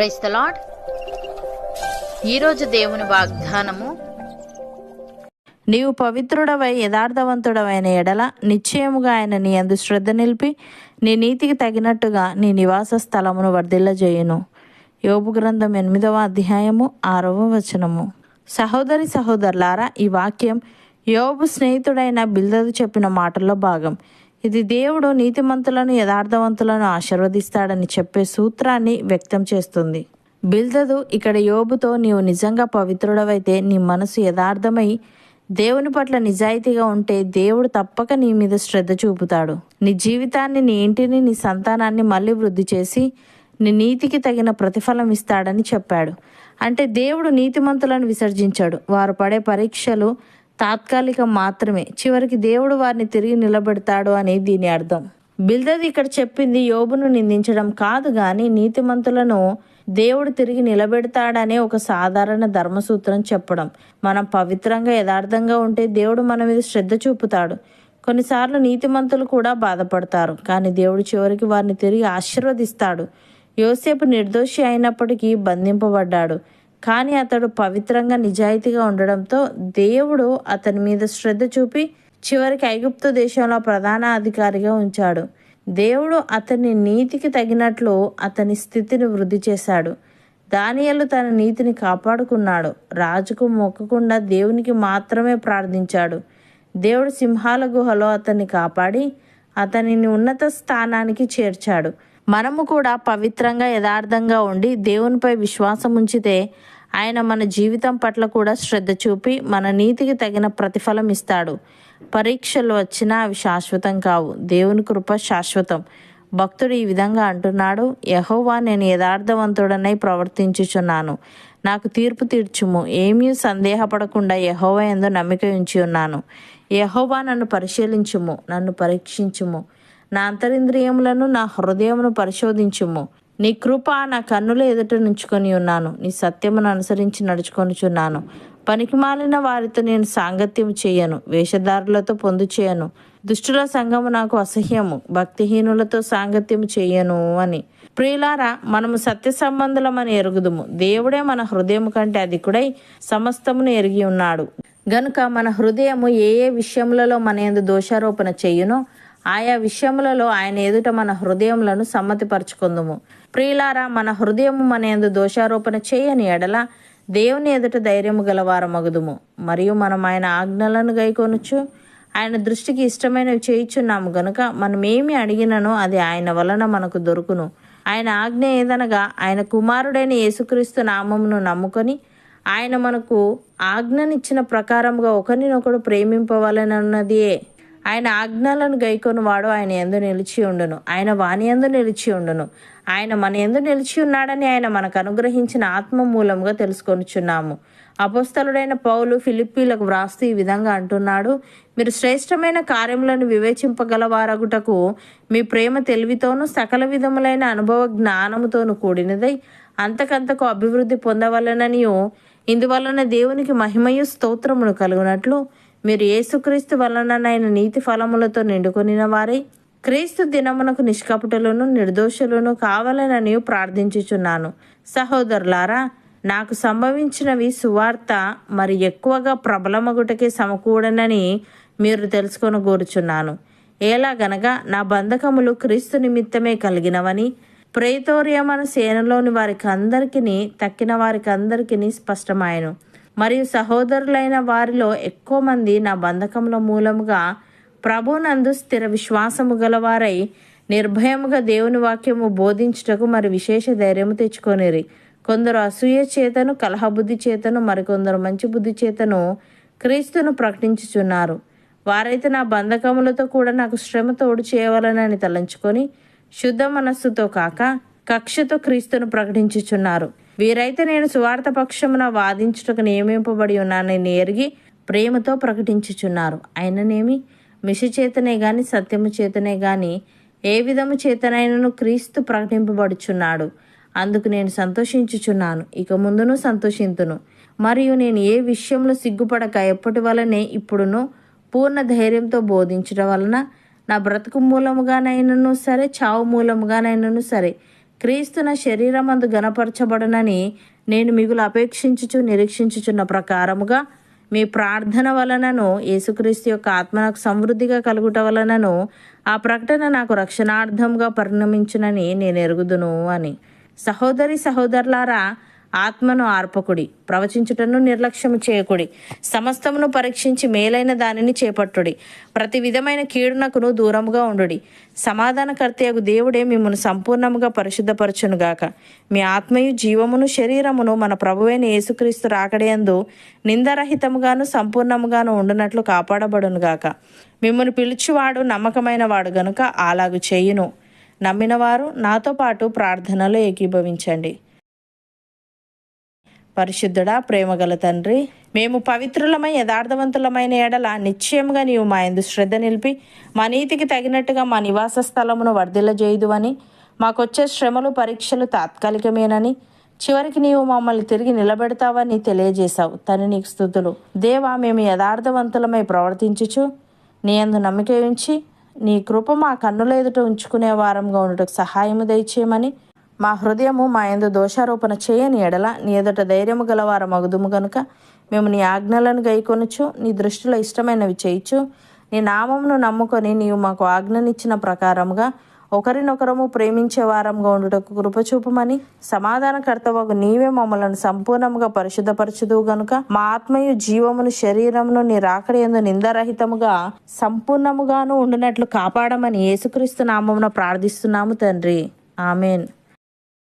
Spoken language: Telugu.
ప్రైస్ ద లాడ్ ఈరోజు దేవుని వాగ్దానము నీవు పవిత్రుడవై యథార్థవంతుడవైన ఎడల నిశ్చయముగా ఆయన నీ అందు శ్రద్ధ నిలిపి నీ నీతికి తగినట్టుగా నీ నివాస స్థలమును వర్ధిల్లజేయును. యోబు గ్రంథం ఎనిమిదవ అధ్యాయము ఆరవ వచనము. సహోదరి సహోదరులారా ఈ వాక్యం యోబు స్నేహితుడైన బిల్దదు చెప్పిన మాటల్లో భాగం. ఇది దేవుడు నీతిమంతులను యథార్థవంతులను ఆశీర్వదిస్తాడని చెప్పే సూత్రాన్ని వ్యక్తం చేస్తుంది. బిల్దదు ఇక్కడ యోబుతో నీవు నిజంగా పవిత్రుడవైతే నీ మనసు యథార్థమై దేవుని పట్ల నిజాయితీగా ఉంటే దేవుడు తప్పక నీ మీద శ్రద్ధ చూపుతాడు. నీ జీవితాన్ని నీ ఇంటిని నీ సంతానాన్ని మళ్ళీ వృద్ధి చేసి నీ నీతికి తగిన ప్రతిఫలం ఇస్తాడని చెప్పాడు. అంటే దేవుడు నీతిమంతులను విసర్జించాడు. వారు పడే పరీక్షలు తాత్కాలికం మాత్రమే. చివరికి దేవుడు వారిని తిరిగి నిలబెడతాడు అని దీని అర్థం. బిల్దది ఇక్కడ చెప్పింది యోబును నిందించడం కాదు గాని నీతిమంతులను దేవుడు తిరిగి నిలబెడతాడనే ఒక సాధారణ ధర్మసూత్రం చెప్పడం. మనం పవిత్రంగా యథార్థంగా ఉంటే దేవుడు మన మీద శ్రద్ధ చూపుతాడు. కొన్నిసార్లు నీతిమంతులు కూడా బాధపడతారు. కానీ దేవుడు చివరికి వారిని తిరిగి ఆశీర్వదిస్తాడు. యోసేపు నిర్దోషి అయినప్పటికీ బంధింపబడ్డాడు. కానీ అతడు పవిత్రంగా నిజాయితీగా ఉండడంతో దేవుడు అతని మీద శ్రద్ధ చూపి చివరికి ఐగుప్తు దేశంలో ప్రధాన అధికారిగా ఉంచాడు. దేవుడు అతని నీతికి తగినట్లు అతని స్థితిని వృద్ధి చేశాడు. దానియలు తన నీతిని కాపాడుకున్నాడు. రాజుకు మొక్కకుండా దేవునికి మాత్రమే ప్రార్థించాడు. దేవుడు సింహాల గుహలో అతన్ని కాపాడి అతనిని ఉన్నత స్థానానికి చేర్చాడు. మనము కూడా పవిత్రంగా యథార్థంగా ఉండి దేవునిపై విశ్వాసం ఉంచితే ఆయన మన జీవితం పట్ల కూడా శ్రద్ధ చూపి మన నీతికి తగిన ప్రతిఫలం ఇస్తాడు. పరీక్షలు వచ్చినా అవి శాశ్వతం కావు. దేవుని కృప శాశ్వతం. భక్తుడు ఈ విధంగా అంటున్నాడు యహోవా నేను యథార్థవంతుడనై ప్రవర్తించుచున్నాను. నాకు తీర్పు తీర్చుము. ఏమీ సందేహపడకుండా యహోవా ఎందు నమ్మిక ఉంచి ఉన్నాను. యహోవా నన్ను పరిశీలించుము నన్ను పరీక్షించుము. నా అంతరింద్రియములను నా హృదయమును పరిశోధించుము. నీ కృప నా కన్నుల ఎదుట నుంచుకొని ఉన్నాను. నీ సత్యమును అనుసరించి నడుచుకొనుచున్నాను పనికిమాలిన వారితో నేను సాంగత్యం చేయను. వేషధారులతో పొందు చేయను. దుష్టుల సంఘము నాకు అసహ్యము. భక్తిహీనులతో సాంగత్యం చేయను అని. ప్రియులారా మనము సత్య సంబంధులమని ఎరుగుదుము. దేవుడే మన హృదయం కంటే అధికుడై సమస్తమును ఎరిగి ఉన్నాడు. గనుక మన హృదయము ఏ ఏ విషయములలో మన ఎందు దోషారోపణ చేయునో ఆయా విషయములలో ఆయన ఎదుట మన హృదయములను సమ్మతిపరచుకుందుము. ప్రియులారా మన హృదయము మన ఎందు దోషారోపణ చేయని ఎడల దేవుని ఎదుట ధైర్యము గలవారమగుదుము. మరియు మనం ఆయన ఆజ్ఞలను గైకొనొచ్చు ఆయన దృష్టికి ఇష్టమైనవి చేయుచున్నాము గనుక మనం అడిగిననో అది ఆయన వలన మనకు దొరుకును. ఆయన ఆజ్ఞ ఏదనగా ఆయన కుమారుడైన యేసుక్రీస్తు నామమును నమ్ముకొని ఆయన మనకు ఆజ్ఞనిచ్చిన ప్రకారముగా ఒకరినొకడు ప్రేమింపవలనన్నదియే. ఆయన ఆజ్ఞలను గైకొని వాడు ఆయన ఎందు నిలిచి ఉండును. ఆయన వాణి ఎందు నిలిచి ఉండును. ఆయన మన ఎందు నిలిచి ఉన్నాడని ఆయన మనకు అనుగ్రహించిన ఆత్మ మూలంగా తెలుసుకొనిచున్నాము. అపస్తలుడైన పౌలు ఫిలిప్పీలకు వ్రాస్తూ ఈ విధంగా అంటున్నాడు మీరు శ్రేష్టమైన కార్యములను వివేచింపగలవారగుటకు మీ ప్రేమ తెలివితోనూ సకల విధములైన అనుభవ జ్ఞానముతోనూ కూడినదై అంతకంతకు అభివృద్ధి పొందవలననియు ఇందువలన దేవునికి మహిమయు స్తోత్రమును కలుగునట్లు మీరు ఏసుక్రీస్తు వలననైన నీతి ఫలములతో నిండుకొనిన వారై క్రీస్తు దినమునకు నిష్కపటులను నిర్దోషులను కావాలనని ప్రార్థించుచున్నాను. సహోదరులారా నాకు సంభవించినవి సువార్త మరి ఎక్కువగా ప్రబలమగుటకి సమకూడనని మీరు తెలుసుకొని కోరుచున్నాను ఎలాగనగా నా బంధకములు క్రీస్తు నిమిత్తమే కలిగినవని ప్రేతోర్యమన సేనలోని వారికి అందరికీ తక్కిన వారికి అందరికీ స్పష్టమాయను. మరియు సహోదరులైన వారిలో ఎక్కువ మంది నా బంధకముల మూలముగా ప్రభునందు స్థిర విశ్వాసము గలవారై నిర్భయముగా దేవుని వాక్యము బోధించుటకు మరి విశేష ధైర్యము తెచ్చుకొనిరి. కొందరు అసూయ చేతను కలహబుద్ధి చేతను మరికొందరు మంచి బుద్ధి చేతను క్రీస్తును ప్రకటించుచున్నారు. వారైతే నా బంధకములతో కూడా నాకు శ్రమ తోడు చేయవలనని తలంచుకొని శుద్ధ మనస్సుతో కాక కక్షతో క్రీస్తును ప్రకటించుచున్నారు. వీరైతే నేను సువార్త పక్షమున వాదించుటకు నియమింపబడి ఉన్నానని ఎరిగి ప్రేమతో ప్రకటించుచున్నారు. అయిననేమి? మిషి చేతనే గాని సత్యము చేతనే గాని ఏ విధము చేతనైనను క్రీస్తు ప్రకటింపబడుచున్నాడు. అందుకు నేను సంతోషించుచున్నాను. ఇక ముందును సంతోషింతును. మరియు నేను ఏ విషయంలో సిగ్గుపడక ఎప్పటి వలనే ఇప్పుడును పూర్ణ ధైర్యంతో బోధించడం వలన నా బ్రతుకు మూలముగానైనను సరే చావు మూలముగానైనను సరే క్రీస్తున శరీరమందు గనపరచబడనని నేను మిగులు అపేక్షించుచు నిరీక్షించుచున్న ప్రకారముగా మీ ప్రార్థన వలనను యేసుక్రీస్తు యొక్క ఆత్మ నాకు సమృద్ధిగా కలుగుట వలనను ఆ ప్రకటన నాకు రక్షణార్థంగా పరిణమించునని నేను ఎరుగుదును అని. సహోదరి సహోదరులారా ఆత్మను ఆర్పకుడి ప్రవచించుటను నిర్లక్ష్యము చేయకుడి సమస్తమును పరీక్షించి మేలైన దానిని చేపట్టుడి. ప్రతి విధమైన కీడునకును దూరముగా ఉండుడి. సమాధానకర్తయగు దేవుడే మిమ్మల్ని సంపూర్ణముగా పరిశుద్ధపరచునుగాక. మీ ఆత్మయు జీవమును శరీరమును మన ప్రభువైన యేసుక్రీస్తు రాకడేందు నిందరహితముగాను సంపూర్ణముగాను ఉండునట్లు కాపాడబడునుగాక. మిమ్మల్ని పిలుచువాడు నమ్మకమైన వాడు గనుక అలాగు చేయును. నమ్మినవారు నాతో పాటు ప్రార్థనలో ఏకీభవించండి. పరిశుద్ధుడా ప్రేమగల తండ్రి మేము పవిత్రులమై యథార్థవంతులమైన ఎడల నిశ్చయముగా నీవు మా ఎందు శ్రద్ధ నిలిపి మా నీతికి తగినట్టుగా మా నివాస స్థలమును వర్ధిల్లజేయదు అని మాకొచ్చే శ్రమలు పరీక్షలు తాత్కాలికమేనని చివరికి నీవు మమ్మల్ని తిరిగి నిలబెడతావని తెలియజేశావు. తని నీకు స్థుతులు దేవా మేము యథార్థవంతులమై ప్రవర్తించుచు నీ అందు నమ్మిక ఉంచి నీ కృప మా కన్నుల ఎదుట ఉంచుకునే వారంగా ఉండటకు సహాయము దయచేయమని మా హృదయము మా ఎందు దోషారోపణ చేయని ఎడల నీ ఎదుట ధైర్యము గలవార మగుదుము గనుక మేము నీ ఆజ్ఞలను గైకొనుచు నీ దృష్టిలో ఇష్టమైనవి చేయొచ్చు నీ నామమును నమ్ముకొని నీవు మాకు ఆజ్ఞనిచ్చిన ప్రకారముగా ఒకరినొకరము ప్రేమించే వారంగా ఉండుటకు కృపచూపమని సమాధానకర్తవకు నీవే మమ్మలను సంపూర్ణముగా పరిశుద్ధపరచుదువు గనుక మా ఆత్మయు జీవమును శరీరమును నీ రాకడయందు నిందరహితముగా సంపూర్ణముగాను ఉండినట్లు కాపాడమని యేసుక్రీస్తు నామమున ప్రార్థిస్తున్నాము తండ్రి. ఆమెన్.